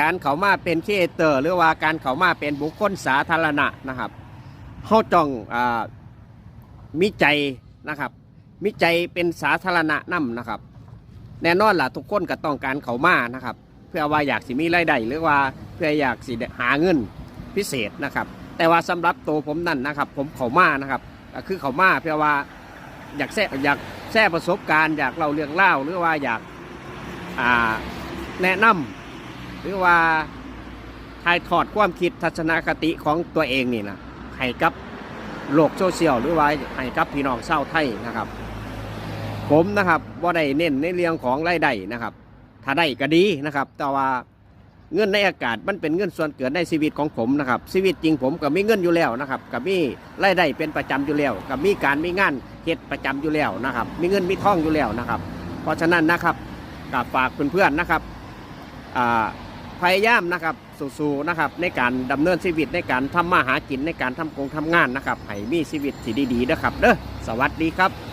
การเขามาเป็นเอเตอร์ หรือว่าการเขามาเป็นบุคคลสาธารณะนะครับเฮาจ้องอมีใจนะครับมีใจเป็นสาธารณะนํนะครับ แน่นอนล่ะทุกคนก็ต้องการเขามานะครับ เพื่อว่าอยากสิมีรายได้หรือว่าเพื่ออยากสิหาเงินพิเศษนะครับ แต่ว่าสำหรับตัวผมนั่นนะครับ ผมเขามานะครับคือเขามาเพื่อว่าอยากแซ่อยากแซ่ประสบการณ์อยากเล่าเรื่องเล่าหรือว่าอยากแนะนำ หรือว่าถ่ายทอดความคิดทัศนคติของตัวเองนี่นะให้กับโลกโซเชียลหรือว่าให้กับพี่น้องชาวไทยนะครับ ผมนะครับว่าได้เน้นในเรื่องของรายได้นะครับ ถ้าได้ก็ดีนะครับ แต่ว่าเงินในอากาศมันเป็นเงินส่วนเกิดในชีวิตของผมนะครับชีวิตจริงผมก็มีเงินอยู่แล้วนะครับก็มีรายได้เป็นประจำอยู่แล้วก็มีการมีงานเฮ็ดประจำอยู่แล้วนะครับ มีเงินมีท่องอยู่แล้วนะครับ เพราะฉะนั้นนะครับกับฝากเพื่อนๆนะครับอ่า พยายามนะครับสู้ๆนะครับในการดำเนินชีวิตในการทำมาหากินในการทำกงทำงานนะครับให้มีชีวิตที่ดีๆนะครับเด้อสวัสดีครับ